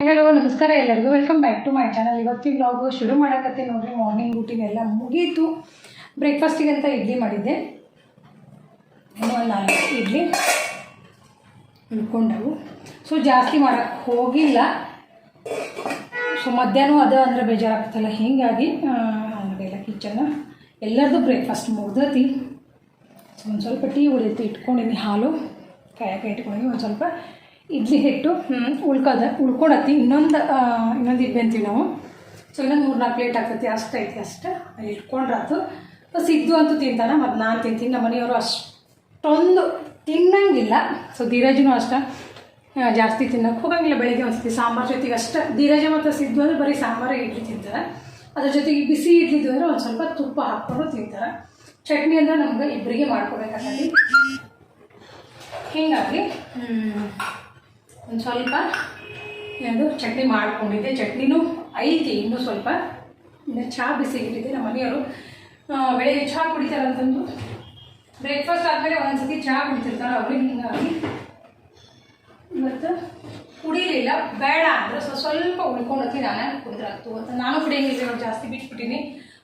Hello ನಮಸ್ಕಾರ ಎಲ್ಲರಿಗೂ welcome back to my channel ಇವತ್ತಿನ ಬ್ಲಾಗ್ ಶುರು ಮಾಡೋಕತ್ತೆ ನೋಡ್ರಿ ಮಾರ್ನಿಂಗ್ ರೂಟೀನ್ ಎಲ್ಲ ಮುಗೀತು. ಬ್ರೇಕ್ಫಾಸ್ಟಿಗೆ ಅಂತ ಇಡ್ಲಿ ಮಾಡಿದ್ದೆ. ಇನ್ನೂ ಒಂದು ನಾಲ್ಕು ಇಡ್ಲಿ ಉಳ್ಕೊಂಡವು. ಸೊ ಜಾಸ್ತಿ ಮಾಡೋಕ್ಕೆ ಹೋಗಿಲ್ಲ. ಸೊ ಮಧ್ಯಾಹ್ನ ಅದು ಅಂದರೆ ಬೇಜಾರಾಗ್ತಲ್ಲ. ಹೀಗಾಗಿ ಎಲ್ಲ ಕಿಚನ್ನ ಎಲ್ಲರದು ಬ್ರೇಕ್ಫಾಸ್ಟ್ ಮುಗ್ದತಿ. ಸೊ ಒಂದು ಸ್ವಲ್ಪ ಟೀ ಉಳಿತು, ಇಟ್ಕೊಂಡಿನಿ ಹಾಲು ಕಾಯಕ್ಕೆ ಇಟ್ಕೊಂಡಿನಿ, ಒಂದು ಸ್ವಲ್ಪ ಇಡ್ಲಿ ಹಿಟ್ಟು ಉಳ್ಕೋದ ಉಳ್ಕೊಳತ್ತಿ ಇನ್ನೊಂದು ಇನ್ನೊಂದು ಅಂತೀವಿ ನಾವು. ಸೊ ಇನ್ನೊಂದು ಮೂರು ನಾಲ್ಕು ಪ್ಲೇಟ್ ಆಗ್ತೈತಿ. ಅಷ್ಟು ಐತಿ ಅಷ್ಟು. ಇಟ್ಕೊಂಡ್ರಾತು. ಸಿದ್ದು ಅಂತೂ ತಿಂತಾನೆ ಮತ್ತು ನಾನು ತಿಂತೀನಿ, ನಮ್ಮ ಮನೆಯವರು ಅಷ್ಟೊಂದು ತಿನ್ನಂಗಿಲ್ಲ. ಸೊ ಧೀರಜನು ಅಷ್ಟೇ ಜಾಸ್ತಿ ತಿನ್ನಕ್ಕೆ ಹೋಗಂಗಿಲ್ಲ. ಬೆಳಿಗ್ಗೆ ಒಂದ್ಸತಿ ಸಾಂಬಾರು ಜೊತೆಗೆ ಅಷ್ಟೇ. ಧೀರಜ ಮತ್ತು ಸಿದ್ದು ಅಂದರೆ ಬರೀ ಸಾಂಬಾರು ಇಡ್ಲಿ ತಿಂತಾರೆ. ಅದ್ರ ಜೊತೆಗೆ ಬಿಸಿ ಇಡ್ಲಿದ್ದು ಅಂದರೆ ಒಂದು ಸ್ವಲ್ಪ ತುಪ್ಪ ಹಾಕ್ಕೊಂಡು ತಿಂತಾರೆ. ಚಟ್ನಿ ಅಂದರೆ ನಮ್ಗೆ ಇಬ್ಬರಿಗೆ ಮಾಡ್ಕೋಬೇಕಾಗತ್ತೆ ಹಿಂಗಾಗಿ ಒಂದು ಸ್ವಲ್ಪ ಏನದು, ಚಟ್ನಿ ಮಾಡ್ಕೊಂಡಿದ್ದೆ. ಚಟ್ನಿನೂ ಐತಿ, ಇನ್ನೂ ಸ್ವಲ್ಪ. ಇನ್ನು ಚಹಾ ಬಿಸಿ ಇಟ್ಟಿದ್ದೆ. ನಮ್ಮ ಮನೆಯವರು ಬೆಳಗ್ಗೆ ಚಹಾ ಕುಡಿತಾರಂತಂದು ಬ್ರೇಕ್ಫಾಸ್ಟ್ ಆದಮೇಲೆ ಒಂದ್ಸತಿ ಚಹಾ ಕುಡಿತಿರ್ತಾರೆ ಅವ್ರಿಗೆ ಹಿಂಗಾಗಿ. ಮತ್ತು ಕುಡಿಲಿಲ್ಲ, ಬೇಡ ಅಂದ್ರೆ. ಸ್ವಲ್ಪ ಸ್ವಲ್ಪ ಉಳ್ಕೊಂಡತಿ ನಾನೇ ಕುಡಿದ್ರಾಗ್ತು ಅಂತ. ನಾನು ಕುಡಿಯಂಗಿಲ್ಲ ಜಾಸ್ತಿ ಬಿಟ್ಬಿಟ್ಟಿನಿ.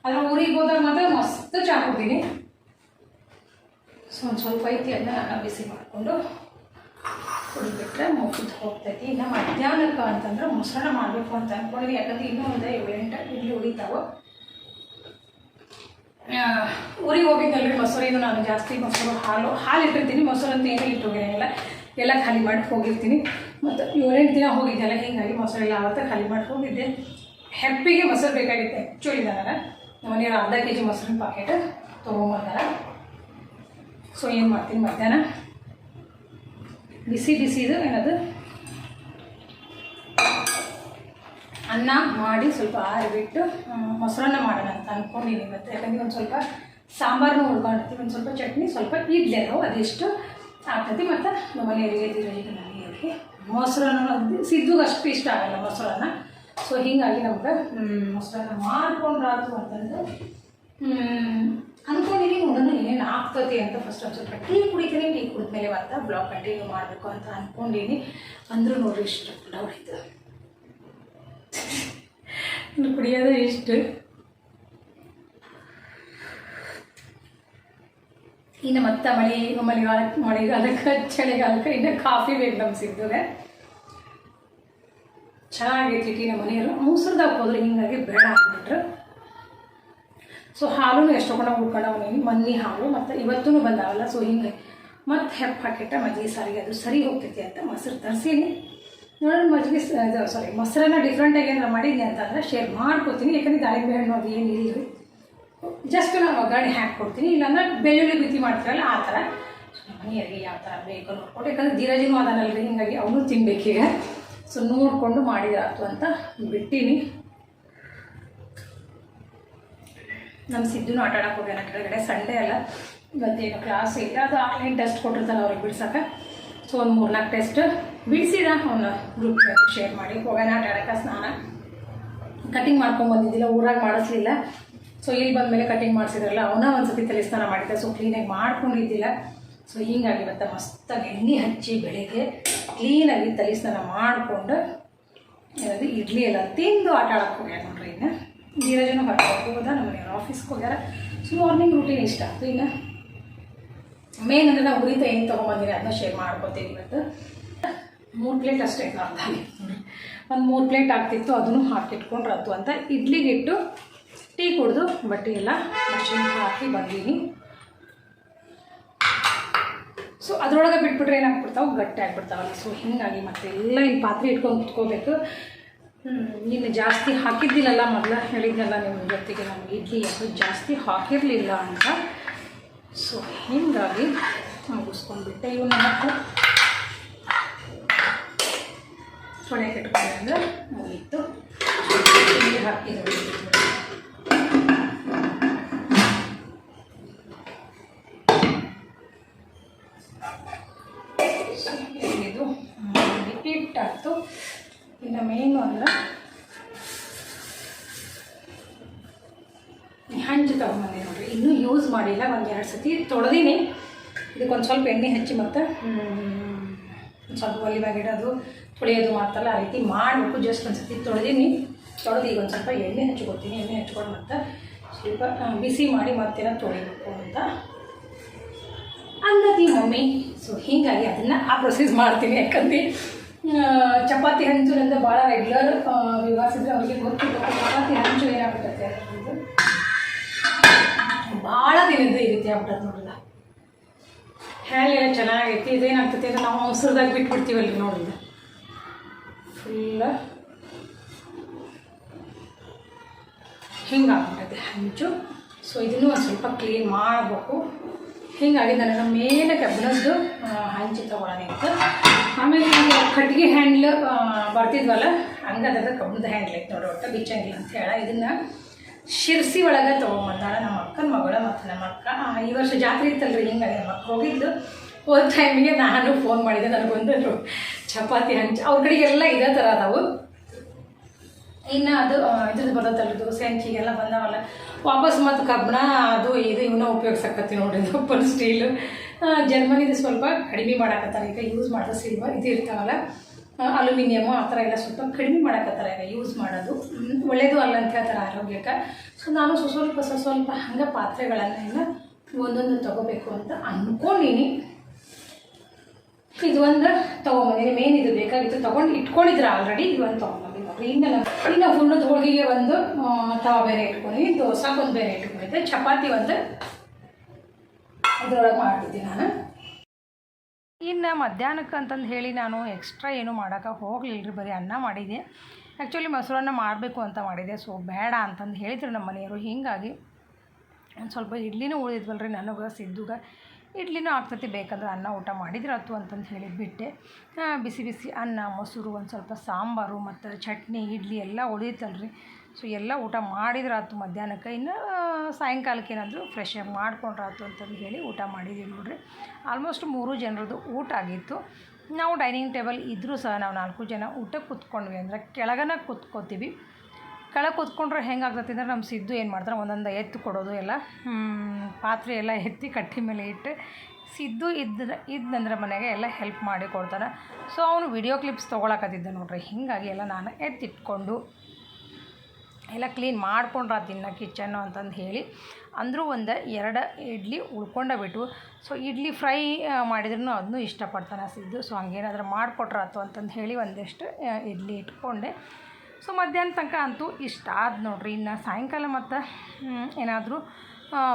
ಆದ್ರೆ ಊರಿಗೆ ಹೋದಾಗ ಮಾತ್ರ ಮಸ್ತ್ ಚಹಾ ಕುಡ್ತೀನಿ ಸೊ, ಒಂದು ಸ್ವಲ್ಪ ಐತಿ, ಅದನ್ನ ನಾನು ಬಿಸಿ ಮಾಡಿಕೊಂಡು ಕುಡಿಬಿಟ್ರೆ ಮುಗಿದು ಹೋಗ್ತೈತಿ. ಇನ್ನು ಮಧ್ಯಾಹ್ನಕ್ಕೆ ಅಂತಂದ್ರೆ ಮೊಸರನ್ನ ಮಾಡಬೇಕು ಅಂತ ಅಂದ್ಕೊಂಡಿದ್ದೀನಿ ಯಾಕಂದ್ರೆ ಇನ್ನೂ ಒಂದು ಏಳು ಎಂಟು ಇಡ್ಲಿ ಉಳಿತಾವೆ. ಊರಿಗೆ ಹೋಗಿದ್ದಲ್ರಿ ಮೊಸರೇನು ನಾನು ಜಾಸ್ತಿ ಮೊಸರು ಹಾಲು ಹಾಲು ಇಟ್ಟಿರ್ತೀನಿ, ಮೊಸರು ಅಂತ ಏನೇ ಇಟ್ಟು ಹೋಗಿರಂಗಿಲ್ಲ. ಎಲ್ಲ ಖಾಲಿ ಮಾಡಿ ಹೋಗಿರ್ತೀನಿ. ಮತ್ತು ಏಳೆಂಟು ದಿನ ಹೋಗಿದ್ದೆಲ್ಲ ಹೀಗಾಗಿ ಮೊಸರೆಲ್ಲ ಆವತ್ತ ಖಾಲಿ ಮಾಡಿ ಹೋಗಿದ್ದೆ. ಹೆಪ್ಪಿಗೆ ಮೊಸರು ಬೇಕಾಗಿತ್ತು ಆ್ಯಕ್ಚುಲಿ ನಾನು ನಮ್ಮ ಮನೆಯವ್ರು ಅರ್ಧ ಕೆ ಜಿ ಮೊಸರಿನ ಪಾಕೆಟ್ ತೊಗೊಂಬಂದಾರ. ಸೊ ಏನು ಮಾಡ್ತೀನಿ ಮಧ್ಯಾಹ್ನ? ಬಿಸಿ ಬಿಸಿದು ಏನದು? ಅನ್ನ ಮಾಡಿ ಸ್ವಲ್ಪ ಆರಿಬಿಟ್ಟು ಮೊಸರನ್ನ ಮಾಡೋಣ ಮತ್ತೆ ಯಾಕಂದ್ರೆ ಒಂದು ಸ್ವಲ್ಪ ಸಾಂಬಾರನ್ನು ಉಳ್ಕೊಂಡಿರ್ತೀವಿ ಒಂದು ಸ್ವಲ್ಪ ಚಟ್ನಿ, ಸ್ವಲ್ಪ ಇಡ್ಲಿ ನಾವು ಅದೆಷ್ಟು ಆಗ್ತೈತಿ ಮತ್ತು ನಮ್ಮ ಮನೆಯಲ್ಲಿ ದಿರಳಿಗೆ ನನಗೆ ಮೊಸರನ್ನ ಸಿದ್ದುಗೆ ಅಷ್ಟು ಇಷ್ಟ ಆಗಲ್ಲ ಮೊಸರನ್ನ. ಸೊ ಹೀಗಾಗಿ ನಮ್ಗೆ ಮೊಸರನ್ನ ಮಾಡ್ಕೊಂಡ್ರಾತು ಅಂತಂದು ಅಂದ್ಕೊಂಡಿನಿ ನೋಡೋಣ ಏನೇನು ಆಗ್ತತಿ ಅಂತ ಫಸ್ಟ್ ಒಂದು ಸ್ವಲ್ಪ ಟೀ ಕುಡಿತೀನಿ. ಟೀ ಕುಡಿದ್ಮೇಲೆ ಮತ್ತೆ ಬ್ಲಾಕ್ ಕಂಟಿನ್ಯೂ ಮಾಡಬೇಕು ಅಂತ ಅಂದ್ಕೊಂಡಿನಿ ಅಂದರೂ ನೋಡ್ರಿ ಇಷ್ಟು ಡೌಟ್ ಕುಡಿಯೋದು ಕುಡಿಯೋದೇ ಇಷ್ಟು. ಇನ್ನು ಮತ್ತೆ ಮಳೆ ಮಳೆಗಾಲಕ್ಕೆ ಮಳೆಗಾಲಕ್ಕೆ ಚಳಿಗಾಲಕ್ಕೆ ಇನ್ನು ಕಾಫಿ ಬೇಕು ನಮ್ಗೆ ಸಿಗ್ತದೆ. ಚೆನ್ನಾಗೈತಿ ಟೀ ನಮ್ಮ ಮನೆಯವರು. ಮೊಸರ್ದಾಗ ಹೋದ್ರೆ ಹಿಂಗಾಗಿ ಬೇಡ ಅಂದ್ಬಿಟ್ರು. ಸೊ ಹಾಲು ಎಷ್ಟು ಕೊಂಡ ಉಳ್ಕೊಂಡವನಿ ಮನ್ನಿ ಹಾಲು. ಮತ್ತು ಇವತ್ತೂ ಬಂದಾವಲ್ಲ ಸೊ ಹಿಂಗೆ ಮತ್ತು ಹೆಪ್ಪು ಹಾಕಿಟ್ಟ ಮಜ್ಜಿಗೆ ಸಾರಿಗೆ. ಅದು ಸರಿ ಹೋಗ್ತೈತಿ ಅಂತ ಮೊಸರು ತರಿಸೀನಿ. ನೋಡೋಣ ಮಜ್ಜಿಗೆ ಸಾರಿ ಮೊಸರನ್ನ ಡಿಫ್ರೆಂಟಾಗಿ ಏನಾರು ಮಾಡಿದ್ದೀನಿ ಅಂತಂದ್ರೆ ಶೇರ್ ಮಾಡ್ಕೊತೀನಿ. ಯಾಕಂದ್ರೆ ದಾಳಿಂಬೆ ಹಣ್ಣು ಅದು ಏನು ಇಲ್ಲ ಜಸ್ಟ್ ನಾನು ಒಗ್ಗರಣೆ ಹಾಕ್ಕೊಡ್ತೀನಿ ಇಲ್ಲಾಂದ್ರೆ ಬೆಳ್ಳುಳ್ಳಿ ಬಿಸಿ ಮಾಡ್ತೀರಲ್ಲ, ಆ ಥರ. ಮನೆಯವರಿಗೆ ಯಾವ ಥರ ಬೇಕು ನೋಡ್ಕೊಂಡು. ಯಾಕಂದ್ರೆ ಧೀರಜಿನೂ ಅದಾನಲ್ರಿ ಹಿಂಗಾಗಿ ಅವನು ತಿನ್ಬೇಕೀಗ ಸೊ ನೋಡಿಕೊಂಡು ಮಾಡಿದ್ರಾತು ಅಂತ ಬಿಟ್ಟೀನಿ. ನಮ್ಮ ಸಿದ್ದುನು ಆಟ ಆಡಕ್ಕೆ ಹೋಗ್ಯಾನ ಕೆಳಗಡೆ. ಸಂಡೇ ಅಲ್ಲ. ಇವತ್ತೇನು ಕ್ಲಾಸ್ ಇಲ್ಲ. ಅದು ಆನ್ಲೈನ್ ಟೆಸ್ಟ್ ಕೊಟ್ಟಿರ್ತಾರೆ ಅವ್ರಿಗೆ ಬಿಡ್ಸಕ್ಕೆ ಸೊ ಒಂದು ಮೂರ್ನಾಲ್ಕು ಟೆಸ್ಟ್ ಬಿಡಿಸಿದ ಅವನ ಗ್ರೂಪ್ ಶೇರ್ ಮಾಡಿ. ಹೋಗ್ಯಾನ, ಆಟ ಆಡೋಕೆ, ಸ್ನಾನ. ಕಟಿಂಗ್ ಮಾಡ್ಕೊಂಡು ಬಂದಿದ್ದಿಲ್ಲ. ಊರಾಗ ಮಾಡಿಸ್ಲಿಲ್ಲ. ಸೊ ಇಲ್ಲಿ ಬಂದಮೇಲೆ ಕಟಿಂಗ್ ಮಾಡಿಸಿದ್ರಲ್ಲ, ಅವನ ಒಂದು ಸತಿ ತಲೆ ಸ್ನಾನ ಮಾಡಿದ್ದೆ ಸೊ ಕ್ಲೀನಾಗಿ ಮಾಡ್ಕೊಂಡಿದ್ದಿಲ್ಲ. ಸೊ ಹಿಂಗಾಗಿ ಇವತ್ತು ಮಸ್ತಾಗಿ ಎಣ್ಣೆ ಹಚ್ಚಿ ಬೆಳಿಗ್ಗೆ ಕ್ಲೀನಾಗಿ ತಲೆ ಸ್ನಾನ ಮಾಡಿಕೊಂಡು, ಏನದು, ಇಡ್ಲಿ ಎಲ್ಲ ತಿಂದು ಆಟ ಆಡಕ್ಕೆ ಹೋಗ್ಯಾರ ನೋಡ್ರಿ ಇನ್ನು. ನೀರಜನೂ ಹೊರಗೆ ಹೋಗೋದ ನಮ್ಮ ಆಫೀಸ್ಗೆ ಹೋಗ್ಯಾರ. ಸೊ ಮಾರ್ನಿಂಗ್ ರೂಟೀನ್ ಇಷ್ಟ ಆಯ್ತು ಇನ್ನು? ಮೇನ್ ಅಂದರೆ ನಾವು ಉರಿತ ಏನು ತೊಗೊಂಬಂದಿನಿ ಅದನ್ನ ಶೇರ್ ಮಾಡ್ಕೊತೀನಿ ಇವತ್ತು. ಮೂರು ಪ್ಲೇಟ್ ಅಷ್ಟೇ, ಅರ್ಧ ಒಂದು ಮೂರು ಪ್ಲೇಟ್ ಆಗ್ತಿತ್ತು, ಅದನ್ನು ಹಾಕಿಟ್ಕೊಂಡ್ರತ್ತು ಅಂತ ಇಡ್ಲಿಗೆ ಇಟ್ಟು ಟೀ ಕುಡಿದು ಬಟ್ಟೆ ಎಲ್ಲ ಮಷಿನ್ ಹಾಕಿ ಬಂದೀನಿ. ಸೊ ಅದ್ರೊಳಗೆ ಬಿಟ್ಬಿಟ್ರೆ ಏನಾಗ್ಬಿಡ್ತಾವೆ? ಗಟ್ಟಿ ಆಗ್ಬಿಡ್ತಾವಲ್ಲ. ಸೊ ಹಿಂಗಾಗಿ ಮತ್ತೆ ಎಲ್ಲ ಈ ಪಾತ್ರೆ ಇಟ್ಕೊಂಡು ಕುತ್ಕೋಬೇಕು. ಇನ್ನು ಜಾಸ್ತಿ ಹಾಕಿದ್ದಿಲ್ಲಲ್ಲ ಮೊದಲ. ಹೇಳಿದ್ನಲ್ಲ ನಿಮ್ಮ ಜೊತೆಗೆ ನಮ್ಗೆ ಇಡ್ಲಿ ಅದು ಜಾಸ್ತಿ ಹಾಕಿರಲಿಲ್ಲ ಅಂತ. ಸೊ ಹೀಗಾಗಿ ಮುಗಿಸ್ಕೊಂಡ್ಬಿಟ್ಟೆ ಇವನ್ನ ನಮ್ಮ ತೊಳೆಯಕ್ಕೆ ಇಟ್ಕೊಂಡೆ ಅಂದರೆ ಇಲ್ಲಿ ಹಿಟ್ಟಾಯ್ತು. ಇನ್ನು ಮೇನು ಅಂದ್ರೆ ಹಂಚು ತೊಗೊಂಬಂದೆ ನೋಡಿರಿ. ಇನ್ನೂ ಯೂಸ್ ಮಾಡಿಲ್ಲ, ಒಂದು ಎರಡು ಸತಿ ತೊಳೆದೀನಿ. ಇದಕ್ಕೊಂದು ಸ್ವಲ್ಪ ಎಣ್ಣೆ ಹಚ್ಚಿ ಮತ್ತು ಸ್ವಲ್ಪ ಒಲಿ ಇಡೋದು ತೊಳೆಯೋದು ಮಾಡ್ತಲ್ಲ, ಆ ರೀತಿ ಮಾಡಬೇಕು. ಜಸ್ಟ್ ಒಂದು ಸತಿ ತೊಳೆದೀನಿ. ತೊಳೆದು ಈಗ ಒಂದು ಸ್ವಲ್ಪ ಎಣ್ಣೆ ಹಚ್ಕೊತೀನಿ ಎಣ್ಣೆ ಹಚ್ಕೊಂಡು ಮತ್ತು ಸ್ವಲ್ಪ ಬಿಸಿ ಮಾಡಿ ಮತ್ತೇನೋ ತೊಳಿಬೇಕು ಅಂತ. ಅಂದತಿ ಮಮ್ಮಿ. ಸೊ ಹೀಗಾಗಿ ಅದನ್ನು ಆ ಪ್ರೊಸೆಸ್ ಮಾಡ್ತೀನಿ ಯಾಕಂದ್ರೆ ಚಪಾತಿ ಹಂಚು ನಂದು ಭಾಳ ರೆಗ್ಯುಲರ್ ವಿವಾಸಿದ್ರೆ ಅವ್ರಿಗೆ ಗೊತ್ತಿಲ್ಲ ಚಪಾತಿ ಹಂಚು ಏನಾಗ್ಬಿಟ್ಟೈತೆ ಭಾಳ ದಿನದ ಈ ರೀತಿ ಆಗ್ಬಿಟ್ಟದ ನೋಡಿದ ಹ್ಯಾಲೆಲ್ಲ ಚೆನ್ನಾಗೈತಿ ಇದೇನಾಗ್ತೈತಿ ಅಂದ್ರೆ ನಾವು ಮೊಸರದಾಗ ಬಿಟ್ಬಿಡ್ತೀವಲ್ಲ ನೋಡಿದ ಫುಲ್ಲ ಹಿಂಗಾಗ್ಬಿಟ್ಟೈತೆ ಹಂಚು. ಸೊ ಇದನ್ನು ಒಂದು ಸ್ವಲ್ಪ ಕ್ಲೀನ್ ಮಾಡಬೇಕು. ಹಿಂಗಾಗಿ ನನಗೆ ಮೇಲೆ ಕಬ್ಬಿಣದ್ದು ಹಂಚಿ ಇತ್ತು ಆಮೇಲೆ ಕಟ್ಟಿಗೆ ಹ್ಯಾಂಡ್ಲ್ ಬರ್ತಿದ್ವಲ್ಲ ಹಂಗದ ಕಬ್ಬಿಣದ ಹ್ಯಾಂಡ್ಲ್ ಐತೆ ನೋಡಿ, ಒಟ್ಟು ಬಿಚ್ಚಂಗಿಲ್ಲ ಅಂತ ಹೇಳ. ಇದನ್ನು ಶಿರ್ಸಿ ಒಳಗೆ ತೊಗೊಂಬಂದಾಳ ನಮ್ಮ ಅಕ್ಕನ ಮಗಳ ಮತ್ತು ನಮ್ಮ ಅಕ್ಕ. ಈ ವರ್ಷ ಜಾತ್ರೆ ಇತ್ತಲ್ರಿ ಹಿಂಗಾಗಿ ನಮ್ಮ ಅಕ್ಕ ಹೋಗಿದ್ದು ಹೋದ ಟೈಮಿಗೆ ನಾನು ಫೋನ್ ಮಾಡಿದೆ, ನನಗೊಂದು ಚಪಾತಿ ಹಂಚು, ಅವ್ರ ಕಡೆಗೆಲ್ಲ ಇದೇ ಥರ ಅದಾವು. ಇನ್ನು ಅದು ಇದ್ರದ್ದು ಬರ್ತೈತಲ್ಲ ದೋಸೆ ಹಂಚಿಗೆಲ್ಲ ಬಂದಾವಲ್ಲ. ವಾಪಸ್ ಮತ್ತು ಕಬ್ಬಣ, ಅದು ಇದು ಇವನ್ನ ಉಪಯೋಗಿಸಕತ್ತಿ ನೋಡ್ರಿ, ದಪ್ಪನ ಸ್ಟೀಲು ಜರ್ಮನಿದು ಸ್ವಲ್ಪ ಕಡಿಮೆ ಮಾಡಾಕತ್ತಾರೆ. ಈಗ ಯೂಸ್ ಮಾಡೋದು ಸಿಲ್ವರ್ ಇದು ಇರ್ತಾವಲ್ಲ ಅಲ್ಯೂಮಿನಿಯಮು ಆ ಥರ ಎಲ್ಲ ಸ್ವಲ್ಪ ಕಡಿಮೆ ಮಾಡಾಕತ್ತಾರ ಈಗ ಯೂಸ್ ಮಾಡೋದು. ಒಳ್ಳೆಯದು ಅಲ್ಲ ಅಂತ ಹೇಳ್ತಾರೆ ಆರೋಗ್ಯಕ್ಕೆ. ಸೊ ನಾನು ಸ್ವಲ್ಪ ಸ್ವಲ್ಪ ಸ್ವ ಸ್ವಲ್ಪ ಹಂಗೆ ಪಾತ್ರೆಗಳನ್ನೆಲ್ಲ ಒಂದೊಂದು ತಗೋಬೇಕು ಅಂತ ಅಂದ್ಕೊಂಡೀನಿ ಇದು ಒಂದು ತೊಗೊಂಬಂದಿನಿ. ಮೇನ್ ಇದು ಬೇಕಾಗಿತ್ತು. ತೊಗೊಂಡು ಇಟ್ಕೊಂಡಿದ್ರೆ ಆಲ್ರೆಡಿ ಇದು ಒಂದು ತೊಗೊಂಬಂದಿನಿ ನೋಡ್ರಿ. ಇನ್ನು ನಾನು ಇನ್ನು ಹುಣ್ಣದ ಹೋಳಿಗೆಗೆ ಒಂದು ತವಾ ಬೇರೆ ಇಟ್ಕೊಂಡಿನಿ ದೋಸಾಕ್ಕೆ ಒಂದು ಬೇರೆ ಇಟ್ಕೊಂಡಿದ್ದೆ. ಚಪಾತಿ ಒಂದು ಇದ್ರೊಳಗೆ ಮಾಡ್ತಿದ್ದೆ ನಾನು. ಇನ್ನು ಮಧ್ಯಾಹ್ನಕ್ಕೆ ಅಂತಂದು ಹೇಳಿ ನಾನು ಎಕ್ಸ್ಟ್ರಾ ಏನು ಮಾಡೋಕೆ ಹೋಗಲಿಲ್ಲ ರೀ ಬರೀ ಅನ್ನ ಮಾಡಿದೆ ಆ್ಯಕ್ಚುಲಿ ಮೊಸರನ್ನ ಮಾಡಬೇಕು ಅಂತ ಮಾಡಿದೆ ಸೊ ಬೇಡ ಅಂತಂದು ಹೇಳಿದ್ರು ನಮ್ಮ ಮನೆಯವರು. ಹೀಗಾಗಿ ಒಂದು ಸ್ವಲ್ಪ ಇಡ್ಲಿನೂ ಉಳಿದಿದ್ವಲ್ಲ ರೀ ನನಗೆ ಸಿದ್ದುಗ. ಇಡ್ಲಿನೂ ಆಗ್ತೈತಿ ಬೇಕಂದ್ರೆ ಅನ್ನ ಊಟ ಮಾಡಿದ್ರೆ ಅತ್ತು ಅಂತಂದು ಹೇಳಿ ಬಿಟ್ಟೆ. ಆ, ಬಿಸಿ ಬಿಸಿ ಅನ್ನ ಮೊಸರು ಒಂದು ಸ್ವಲ್ಪ ಸಾಂಬಾರು ಮತ್ತು ಚಟ್ನಿ ಇಡ್ಲಿ ಎಲ್ಲ ಉಳಿಯುತ್ತಲ್ಲ ರೀ ಸೊ ಎಲ್ಲ ಊಟ ಮಾಡಿದ್ರೆ ಆಯ್ತು ಮಧ್ಯಾಹ್ನಕ್ಕೆ. ಇನ್ನು ಸಾಯಂಕಾಲಕ್ಕೆ ಏನಾದರೂ ಫ್ರೆಶ್ ಆಗಿ ಮಾಡ್ಕೊಂಡ್ರಾಯ್ತು ಅಂತಂದು ಹೇಳಿ ಊಟ ಮಾಡಿದ್ದೀವಿ ನೋಡಿರಿ. ಆಲ್ಮೋಸ್ಟ್ ಮೂರು ಜನರದ್ದು ಊಟ ಆಗಿತ್ತು. ನಾವು ಡೈನಿಂಗ್ ಟೇಬಲ್ ಇದ್ದರೂ ಸಹ ನಾವು ನಾಲ್ಕು ಜನ ಊಟಕ್ಕೆ ಕೂತ್ಕೊಂಡ್ವಿ. ಅಂದರೆ ಕೆಳಗನ ಕೂತ್ಕೋತೀವಿ. ಕೆಳಗೆ ಕೂತ್ಕೊಂಡ್ರೆ ಹೆಂಗಾಗ್ತೈತಿ ಅಂದ್ರೆ ನಮ್ಮ ಸಿದ್ದು ಏನು ಮಾಡ್ತಾರೆ ಒಂದೊಂದು ಎತ್ತು ಕೊಡೋದು ಎಲ್ಲ ಪಾತ್ರೆ ಎಲ್ಲ ಎತ್ತಿ ಕಟ್ಟಿ ಮೇಲೆ ಇಟ್ಟು ಸಿದ್ದು ಇದ್ದ ಇದ್ದಂದ್ರೆ ಮನೆಗೆ ಎಲ್ಲ ಹೆಲ್ಪ್ ಮಾಡಿ ಕೊಡ್ತಾನೆ. ಸೊ ಅವನು ವಿಡಿಯೋ ಕ್ಲಿಪ್ಸ್ ತೊಗೊಳಕತ್ತಿದ್ದ ನೋಡ್ರಿ. ಹೀಗಾಗಿ ಎಲ್ಲ ನಾನು ಎತ್ತಿಟ್ಕೊಂಡು ಎಲ್ಲ ಕ್ಲೀನ್ ಮಾಡ್ಕೊಂಡ್ರ ತಿನ್ನ ಕಿಚನ್ನು ಅಂತಂದು ಹೇಳಿ. ಅಂದರೂ ಒಂದು ಎರಡು ಇಡ್ಲಿ ಉಳ್ಕೊಂಡ ಬಿಟ್ಟು ಸೊ ಇಡ್ಲಿ ಫ್ರೈ ಮಾಡಿದ್ರೂ ಅದನ್ನೂ ಇಷ್ಟಪಡ್ತಾನೆ ಸಿದ್ದು. ಸೊ ಹಂಗೇನಾದ್ರೂ ಮಾಡಿಕೊಟ್ರಾತು ಅಂತಂದು ಹೇಳಿ ಒಂದಿಷ್ಟು ಇಡ್ಲಿ ಇಟ್ಕೊಂಡೆ. ಸೊ ಮಧ್ಯಾಹ್ನ ತನಕ ಅಂತೂ ಇಷ್ಟ ಆದ ನೋಡ್ರಿ. ಇನ್ನು ಸಾಯಂಕಾಲ ಮತ್ತು ಏನಾದರೂ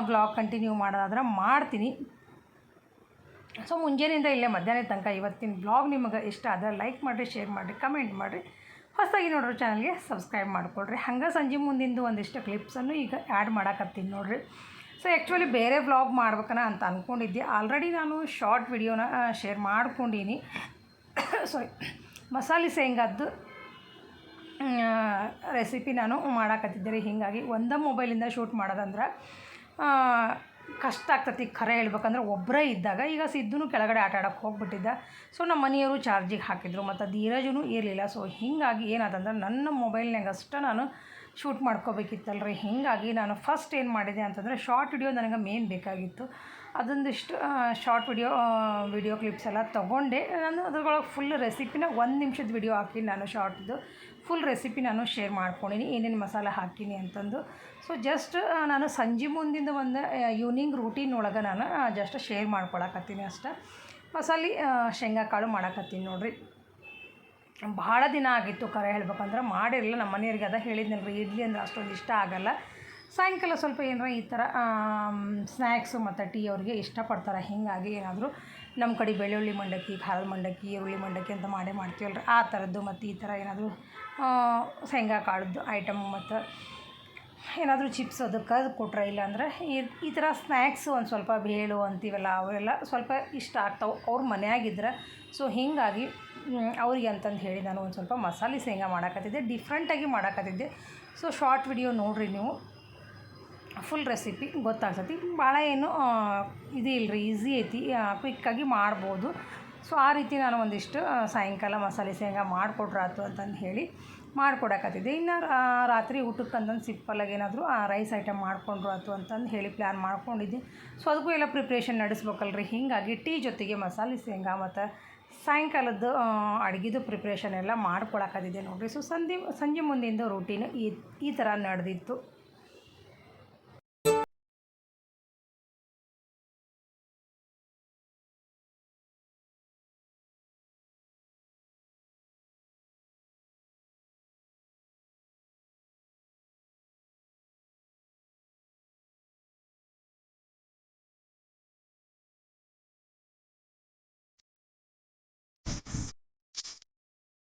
ಬ್ಲಾಗ್ ಕಂಟಿನ್ಯೂ ಮಾಡೋದಾದ್ರೆ ಮಾಡ್ತೀನಿ. ಸೊ ಮುಂಜಾನೆಯಿಂದ ಇಲ್ಲೇ ಮಧ್ಯಾಹ್ನ ತನಕ ಇವತ್ತಿನ ಬ್ಲಾಗ್ ನಿಮಗೆ ಇಷ್ಟ ಆದರೆ ಲೈಕ್ ಮಾಡಿರಿ ಶೇರ್ ಮಾಡಿರಿ ಕಮೆಂಟ್ ಮಾಡಿರಿ. ಹೊಸದಾಗಿ ನೋಡ್ರಿ ಚಾನಲ್ಗೆ ಸಬ್ಸ್ಕ್ರೈಬ್ ಮಾಡಿಕೊಡ್ರಿ ಹಂಗೆ ಸಂಜೆ ಮುಂದಿಂದು ಒಂದಿಷ್ಟು ಕ್ಲಿಪ್ಸನ್ನು ಈಗ ಆ್ಯಡ್ ಮಾಡಕತ್ತೀನಿ ನೋಡ್ರಿ. ಸೊ ಆ್ಯಕ್ಚುಲಿ ಬೇರೆ ವ್ಲಾಗ್ ಮಾಡ್ಬೇಕನ ಅಂತ ಅಂದ್ಕೊಂಡಿದ್ದೆ ಆಲ್ರೆಡಿ ನಾನು ಶಾರ್ಟ್ ವಿಡಿಯೋನ ಶೇರ್ ಮಾಡ್ಕೊಂಡೀನಿ. ಸಾರಿ ಮಸಾಲೆ ಶೇಂಗಾದ್ದು ರೆಸಿಪಿ ನಾನು ಮಾಡಾಕತ್ತಿದ್ದೆ ರೀ. ಹೀಗಾಗಿ ಒಂದೇ ಮೊಬೈಲಿಂದ ಶೂಟ್ ಮಾಡೋದಂದ್ರೆ ಕಷ್ಟ ಆಗ್ತತಿ. ಖರೆ ಹೇಳ್ಬೇಕಂದ್ರೆ ಒಬ್ಬರೇ ಇದ್ದಾಗ ಈಗ ಸಿದ್ದುನು ಕೆಳಗಡೆ ಆಟ ಆಡೋಕ್ಕೆ ಹೋಗ್ಬಿಟ್ಟಿದ್ದ. ಸೊ ನಮ್ಮ ಮನೆಯವರು ಚಾರ್ಜಿಗೆ ಹಾಕಿದ್ರು ಮತ್ತು ಧೀರಜೂ ಇರಲಿಲ್ಲ. ಸೊ ಹೀಗಾಗಿ ಏನಾದಂದ್ರೆ ನನ್ನ ಮೊಬೈಲ್ನಾಗ ಅಷ್ಟೇ ನಾನು ಶೂಟ್ ಮಾಡ್ಕೋಬೇಕಿತ್ತಲ್ರಿ. ಹೀಗಾಗಿ ನಾನು ಫಸ್ಟ್ ಏನು ಮಾಡಿದೆ ಅಂತಂದರೆ ಶಾರ್ಟ್ ವಿಡಿಯೋ ನನಗೆ ಮೇನ್ ಬೇಕಾಗಿತ್ತು. ಅದೊಂದಿಷ್ಟು ಶಾರ್ಟ್ ವಿಡಿಯೋ ವಿಡಿಯೋ ಕ್ಲಿಪ್ಸ್ ಎಲ್ಲ ತೊಗೊಂಡೆ. ನಾನು ಅದ್ರೊಳಗೆ ಫುಲ್ ರೆಸಿಪಿನ ಒಂದು ನಿಮಿಷದ ವಿಡಿಯೋ ಹಾಕಿ ನಾನು ಶಾರ್ಟ್ದು ಫುಲ್ ರೆಸಿಪಿ ನಾನು ಶೇರ್ ಮಾಡ್ಕೊಂಡಿನಿ ಏನೇನು ಮಸಾಲೆ ಹಾಕೀನಿ ಅಂತಂದು. ಸೊ ಜಸ್ಟ್ ನಾನು ಸಂಜೆ ಮುಂದಿಂದ ಒಂದು ಈವ್ನಿಂಗ್ ರೂಟೀನ್ ಒಳಗೆ ನಾನು ಜಸ್ಟ್ ಶೇರ್ ಮಾಡ್ಕೊಳಕತ್ತೀನಿ ಅಷ್ಟೆ. ಮಸಾಲೆ ಆ, ಶೇಂಗಾ ಕಾಳು ಮಾಡಕತ್ತೀನಿ ನೋಡಿರಿ. ಭಾಳ ದಿನ ಆಗಿತ್ತು ಕರೆ ಹೇಳ್ಬೇಕಂದ್ರೆ ಮಾಡಿರಲಿಲ್ಲ. ನಮ್ಮ ಮನೆಯವ್ರಿಗೆ ಅದ ಹೇಳಿದ್ನಲ್ರಿ ಇಡ್ಲಿ ಅಂದ್ರೆ ಅಷ್ಟೊಂದು ಇಷ್ಟ ಆಗಲ್ಲ. ಸಾಯಂಕಾಲ ಸ್ವಲ್ಪ ಏನಾರ ಈ ಥರ ಸ್ನ್ಯಾಕ್ಸು ಮತ್ತು ಟೀ ಅವ್ರಿಗೆ ಇಷ್ಟಪಡ್ತಾರೆ ಹೀಗಾಗಿ ಏನಾದರೂ ನಮ್ಮ ಕಡೆ ಬೆಳ್ಳುಳ್ಳಿ ಮಂಡಕ್ಕಿ, ಖಾರದ ಮಂಡಕ್ಕಿ, ಈರುಳ್ಳಿ ಮಂಡಕ್ಕಿ ಅಂತ ಮಾಡೇ ಮಾಡ್ತೀವಲ್ರಿ ಆ ಥರದ್ದು ಮತ್ತು ಈ ಥರ ಏನಾದರೂ ಶೇಂಗಾ ಕಾಳದ್ದು ಐಟಮ್ ಮತ್ತು ಏನಾದರೂ ಚಿಪ್ಸ್ ಅದು ಕದ್ದು ಕೊಟ್ರೆ ಇಲ್ಲಾಂದ್ರೆ ಈ ಈ ಥರ ಸ್ನ್ಯಾಕ್ಸು ಒಂದು ಸ್ವಲ್ಪ ಬೇಳು ಅಂತೀವಲ್ಲ, ಅವೆಲ್ಲ ಸ್ವಲ್ಪ ಇಷ್ಟ ಆಗ್ತಾವೆ. ಅವ್ರ ಮನ್ಯಾಗಿದ್ರೆ, ಸೊ ಹೀಗಾಗಿ ಅವ್ರಿಗೆ ಅಂತಂದು ಹೇಳಿ ನಾನು ಒಂದು ಸ್ವಲ್ಪ ಮಸಾಲೆ ಶೇಂಗಾ ಮಾಡೋಕತ್ತಿದ್ದೆ. ಡಿಫ್ರೆಂಟಾಗಿ ಮಾಡೋಕತ್ತಿದ್ದೆ. ಸೊ ಶಾರ್ಟ್ ವಿಡಿಯೋ ನೋಡಿರಿ ನೀವು. ಫುಲ್ ರೆಸಿಪಿ ಗೊತ್ತಾಗ್ತತಿ ಭಾಳ ಏನು ಇದು ಇಲ್ಲರಿ ಈಸಿ ಐತಿ ಕ್ವಿಕ್ಕಾಗಿ ಮಾಡ್ಬೋದು. ಸೊ ಆ ರೀತಿ ನಾನು ಒಂದಿಷ್ಟು ಸಾಯಂಕಾಲ ಮಸಾಲೆ ಶೇಂಗಾ ಮಾಡಿಕೊಟ್ರಾತು ಅಂತಂದು ಹೇಳಿ ಮಾಡ್ಕೊಡಕತ್ತಿದ್ದೆ. ಇನ್ನು ರಾತ್ರಿ ಊಟಕ್ಕೆ ಅಂತಂದು ಸಿಂಪಲ್ಲಾಗಿ ಏನಾದರೂ ರೈಸ್ ಐಟಮ್ ಮಾಡ್ಕೊಂಡ್ರು ಆಯ್ತು ಅಂತಂದು ಹೇಳಿ ಪ್ಲ್ಯಾನ್ ಮಾಡ್ಕೊಂಡಿದ್ದೆ. ಸೊ ಅದಕ್ಕೂ ಎಲ್ಲ ಪ್ರಿಪ್ರೇಷನ್ ನಡೆಸ್ಬೇಕಲ್ರಿ. ಹೀಗಾಗಿ ಟೀ ಜೊತೆಗೆ ಮಸಾಲೆ ಶೇಂಗಾ ಮತ್ತು ಸಾಯಂಕಾಲದ್ದು ಅಡುಗೆದು ಪ್ರಿಪ್ರೇಷನ್ ಎಲ್ಲ ಮಾಡ್ಕೊಳಕತ್ತಿದ್ದೆ ನೋಡಿರಿ. ಸೊ ಸಂಜೆ ಸಂಜೆ ಮುಂದಿಂದ ರೂಟೀನು ಈ ಈ ಥರ ನಡೆದಿತ್ತು.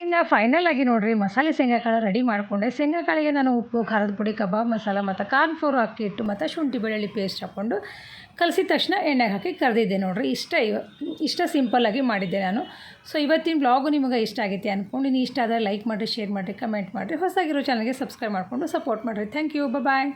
ಇನ್ನು ಫೈನಲ್ ಆಗಿ ನೋಡಿರಿ, ಮಸಾಲೆ ಶೇಂಗಾಕಾಳು ರೆಡಿ ಮಾಡಿಕೊಂಡೆ. ಶೇಂಗಾಕಾಳಿಗೆ ನಾನು ಉಪ್ಪು, ಖಾರದ ಪುಡಿ, ಕಬಾಬ್ ಮಸಾಲ ಮತ್ತು ಕಾರ್ನ್ ಫ್ಲೋರ್ ಹಾಕಿಟ್ಟು ಮತ್ತು ಶುಂಠಿ ಬೆಳ್ಳುಳ್ಳಿ ಪೇಸ್ಟ್ ಹಾಕ್ಕೊಂಡು ಕಲಸಿದ ತಕ್ಷಣ ಎಣ್ಣೆಗೆ ಹಾಕಿ ಕರೆದಿದ್ದೆ ನೋಡಿರಿ. ಇಷ್ಟ ಇವ, ಇಷ್ಟ ಸಿಂಪಲ್ಲಾಗಿ ಮಾಡಿದ್ದೆ ನಾನು. ಸೊ ಇವತ್ತಿನ ಬ್ಲಾಗು ನಿಮಗೆ ಇಷ್ಟ ಆಗೈತೆ ಅಂದ್ಕೊಂಡು ಇಷ್ಟ ಆದರೆ ಲೈಕ್ ಮಾಡಿರಿ ಶೇರ್ ಮಾಡಿರಿ ಕಮೆಂಟ್ ಮಾಡಿರಿ. ಹೊಸದಾಗಿರೋ ಚಾನಲ್ಗೆ ಸಬ್ಸ್ಕ್ರೈಬ್ ಮಾಡಿಕೊಂಡು ಸಪೋರ್ಟ್ ಮಾಡಿರಿ. Thank you bye